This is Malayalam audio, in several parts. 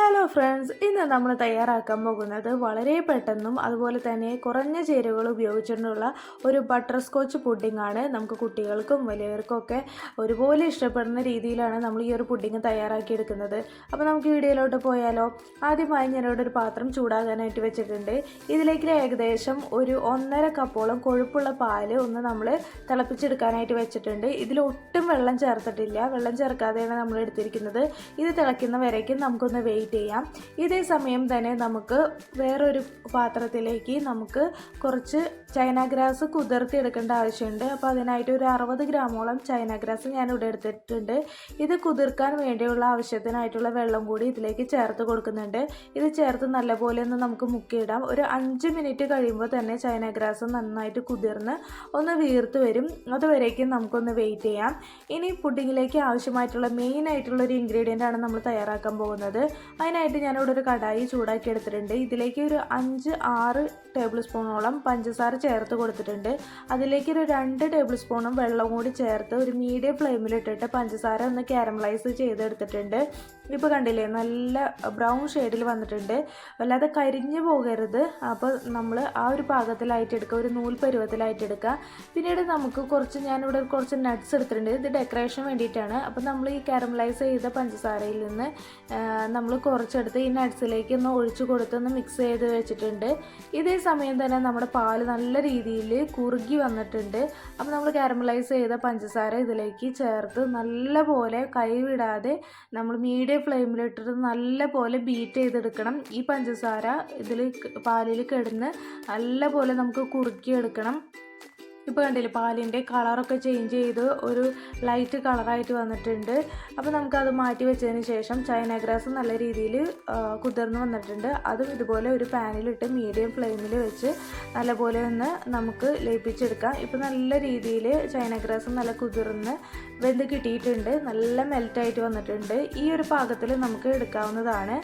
ഹലോ ഫ്രണ്ട്സ് ഇന്ന് നമ്മൾ തയ്യാറാക്കാൻ പോകുന്നത് വളരെ പെട്ടെന്നും അതുപോലെ തന്നെ കുറഞ്ഞ ചേരുവകൾ ഉപയോഗിച്ചിട്ടുള്ള ഒരു ബട്ടർ സ്കോച്ച് പുഡിംഗ് ആണ്. നമുക്ക് കുട്ടികൾക്കും വലിയവർക്കൊക്കെ ഒരുപോലെ ഇഷ്ടപ്പെടുന്ന രീതിയിലാണ് നമ്മൾ ഈ ഒരു പുഡിംഗ് തയ്യാറാക്കിയെടുക്കുന്നത്. അപ്പോൾ നമുക്ക് വീഡിയോയിലോട്ട് പോയാലോ? ആദ്യമായി ഞാനിവിടെ ഒരു പാത്രം ചൂടാകാനായിട്ട് വെച്ചിട്ടുണ്ട്. ഇതിലേക്ക് ഏകദേശം ഒരു ഒന്നര കപ്പോളം കൊഴുപ്പുള്ള പാൽ ഒന്ന് നമ്മൾ തിളപ്പിച്ചെടുക്കാനായിട്ട് വെച്ചിട്ടുണ്ട്. ഇതിൽ ഒട്ടും വെള്ളം ചേർത്തിട്ടില്ല. വെള്ളം ചേർക്കാതെയാണ് നമ്മൾ എടുത്തിരിക്കുന്നത്. ഇത് തിളയ്ക്കുന്ന നമുക്കൊന്ന് വെയിറ്റ് ചെയ്യാം. ഇതേ സമയം തന്നെ നമുക്ക് വേറൊരു പാത്രത്തിലേക്ക് നമുക്ക് കുറച്ച് ചൈന ഗ്രാസ് കുതിർത്തി എടുക്കേണ്ട ആവശ്യമുണ്ട്. അപ്പോൾ അതിനായിട്ട് ഒരു അറുപത് ഗ്രാമോളം ചൈന ഗ്രാസ് ഞാൻ ഇവിടെ എടുത്തിട്ടുണ്ട്. ഇത് കുതിർക്കാൻ വേണ്ടിയുള്ള ആവശ്യത്തിനായിട്ടുള്ള വെള്ളം കൂടി ഇതിലേക്ക് ചേർത്ത് കൊടുക്കുന്നുണ്ട്. ഇത് ചേർത്ത് നല്ലപോലെ ഒന്ന് നമുക്ക് മുക്കിയിടാം. ഒരു അഞ്ച് മിനിറ്റ് കഴിയുമ്പോൾ തന്നെ ചൈന ഗ്രാസ് നന്നായിട്ട് കുതിർന്ന് ഒന്ന് വീർത്ത് വരും. അതുവരേക്കും നമുക്കൊന്ന് വെയിറ്റ് ചെയ്യാം. ഇനി പുഡിങ്ങിലേക്ക് ആവശ്യമായിട്ടുള്ള മെയിൻ ആയിട്ടുള്ള ഒരു ഇൻഗ്രീഡിയന്റ് ആണ് നമ്മൾ തയ്യാറാക്കാൻ പോകുന്നത്. അതിനായിട്ട് ഞാനിവിടെ ഒരു കടായി ചൂടാക്കി എടുത്തിട്ടുണ്ട്. ഇതിലേക്ക് ഒരു അഞ്ച് ആറ് ടേബിൾ സ്പൂണോളം പഞ്ചസാര ചേർത്ത് കൊടുത്തിട്ടുണ്ട്. അതിലേക്ക് ഒരു രണ്ട് ടേബിൾ സ്പൂണും വെള്ളം കൂടി ചേർത്ത് ഒരു മീഡിയം ഫ്ലെയിമിലിട്ടിട്ട് പഞ്ചസാര ഒന്ന് കാരമലൈസ് ചെയ്തെടുത്തിട്ടുണ്ട്. ഇപ്പോൾ കണ്ടില്ലേ നല്ല ബ്രൗൺ ഷെയ്ഡിൽ വന്നിട്ടുണ്ട്. വല്ലാതെ കരിഞ്ഞു പോകരുത്. അപ്പോൾ നമ്മൾ ആ ഒരു പാകത്തിലായിട്ട് എടുക്കുക ഒരു നൂൽ പരുവത്തിലായിട്ട് എടുക്കുക. പിന്നീട് നമുക്ക് കുറച്ച് ഞാനിവിടെ കുറച്ച് നട്ട്സ് എടുത്തിട്ടുണ്ട്. ഇത് ഡെക്കറേഷൻ വേണ്ടിയിട്ടാണ്. അപ്പോൾ നമ്മൾ ഈ കാരമലൈസ് ചെയ്ത പഞ്ചസാരയിൽ നിന്ന് നമ്മൾ കുറച്ചെടുത്ത് ഈ നട്ട്സിലേക്ക് ഒന്ന് ഒഴിച്ചു കൊടുത്ത് ഒന്ന് മിക്സ് ചെയ്ത് വെച്ചിട്ടുണ്ട്. ഇതേ സമയം തന്നെ നമ്മുടെ പാൽ നല്ല രീതിയിൽ കുറുകി വന്നിട്ടുണ്ട്. അപ്പോൾ നമ്മൾ കാരമലൈസ് ചെയ്ത പഞ്ചസാര ഇതിലേക്ക് ചേർത്ത് നല്ല പോലെ കൈവിടാതെ നമ്മൾ മീഡിയം ഫ്ലെയിമിലിട്ടിട്ട് നല്ല പോലെ ബീറ്റ് ചെയ്തെടുക്കണം. ഈ പഞ്ചസാര ഇതിൽ പാലിൽ കിടന്ന് നല്ല പോലെ നമുക്ക് കുറുക്കിയെടുക്കണം. ഇപ്പോൾ കണ്ടില്ലേ പാലിന്റെ കളറൊക്കെ ചേഞ്ച് ചെയ്ത് ഒരു ലൈറ്റ് കളറായിട്ട് വന്നിട്ടുണ്ട്. അപ്പോൾ നമുക്കത് മാറ്റി വെച്ചതിന് ശേഷം ചൈന ഗ്രാസ് നല്ല രീതിയിൽ കുതിർന്ന് വന്നിട്ടുണ്ട്. അതും ഇതുപോലെ ഒരു പാനിലിട്ട് മീഡിയം ഫ്ലെയിമിൽ വെച്ച് നല്ലപോലെ ഒന്ന് നമുക്ക് ലയിപ്പിച്ചെടുക്കാം. ഇപ്പോൾ നല്ല രീതിയിൽ ചൈന ഗ്രാസ് നല്ല കുതിർന്ന് വെന്ത് കിട്ടിയിട്ടുണ്ട്. നല്ല മെൽറ്റായിട്ട് വന്നിട്ടുണ്ട്. ഈ ഒരു പാകത്തിൽ നമുക്ക് എടുക്കാവുന്നതാണ്.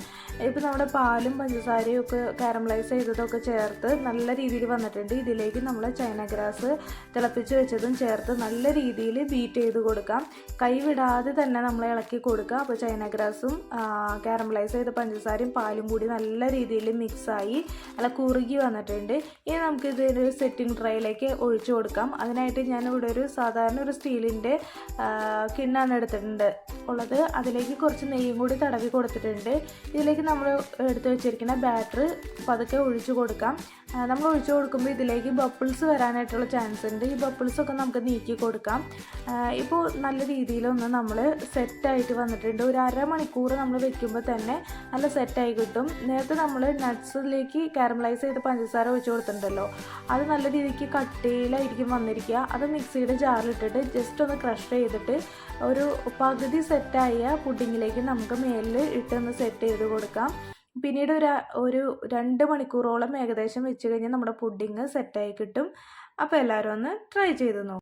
ഇപ്പോൾ നമ്മുടെ പാലും പഞ്ചസാരയും ഒക്കെ കാരമലൈസ് ചെയ്തതൊക്കെ ചേർത്ത് നല്ല രീതിയിൽ വന്നിട്ടുണ്ട്. ഇതിലേക്ക് നമ്മൾ ചൈന ഗ്രാസ് തിളപ്പിച്ച് വെച്ചതും ചേർത്ത് നല്ല രീതിയിൽ ബീറ്റ് ചെയ്ത് കൊടുക്കാം. കൈവിടാതെ തന്നെ നമ്മൾ ഇളക്കി കൊടുക്കുക. അപ്പോൾ ചൈന ഗ്രാസും കാരമലൈസ് ചെയ്ത പഞ്ചസാരയും പാലും കൂടി നല്ല രീതിയിൽ മിക്സായി നല്ല കുറുകി വന്നിട്ടുണ്ട്. ഇനി നമുക്ക് ഇതിന്റെ ഒരു സെറ്റിംഗ് ട്രൈയിലേക്ക് ഒഴിച്ചു കൊടുക്കാം. അതിനായിട്ട് ഞാൻ ഇവിടെ ഒരു സാധാരണ ഒരു സ്റ്റീലിന്റെ കിണ്ണാണ് എടുത്തിട്ടുണ്ട്. ഉള്ളത് അതിലേക്ക് കുറച്ച് നെയ്യും കൂടി തടവി കൊടുത്തിട്ടുണ്ട്. ഇതിലേക്ക് നമ്മൾ എടുത്തു വെച്ചിരിക്കുന്ന ബാറ്റർ പതുക്കെ ഒഴിച്ചു കൊടുക്കാം. നമ്മൾ ഒഴിച്ചു കൊടുക്കുമ്പോൾ ഇതിലേക്ക് ബപ്പിൾസ് വരാനായിട്ടുള്ള ചാൻസ് ഉണ്ട്. ഈ ബപ്പിൾസൊക്കെ നമുക്ക് നീക്കി കൊടുക്കാം. ഇപ്പോൾ നല്ല രീതിയിലൊന്ന് നമ്മൾ സെറ്റായിട്ട് വന്നിട്ടുണ്ട്. ഒരു അരമണിക്കൂർ നമ്മൾ വെക്കുമ്പോൾ തന്നെ നല്ല സെറ്റായി കിട്ടും. നേരത്തെ നമ്മൾ നട്ട്സിലേക്ക് കാരമലൈസ് ചെയ്ത് പഞ്ചസാര ഒഴിച്ചു കൊടുത്തിട്ടുണ്ടല്ലോ. അത് നല്ല രീതിക്ക് കട്ടിയിലായിരിക്കും വന്നിരിക്കുക. അത് മിക്സിയുടെ ജാറിലിട്ടിട്ട് ജസ്റ്റ് ഒന്ന് ക്രഷ് ചെയ്തിട്ട് ഒരു പകുതി സെറ്റായ പുഡിങ്ങിലേക്ക് നമുക്ക് മേലിൽ ഇട്ടൊന്ന് സെറ്റ് ചെയ്ത് കൊടുക്കാം. പിന്നീട് ഒരു ഒരു രണ്ട് മണിക്കൂറോളം ഏകദേശം വെച്ച് കഴിഞ്ഞാൽ നമ്മുടെ പുഡിങ് സെറ്റായി കിട്ടും. അപ്പോൾ എല്ലാവരും ഒന്ന് ട്രൈ ചെയ്ത് നോക്കും.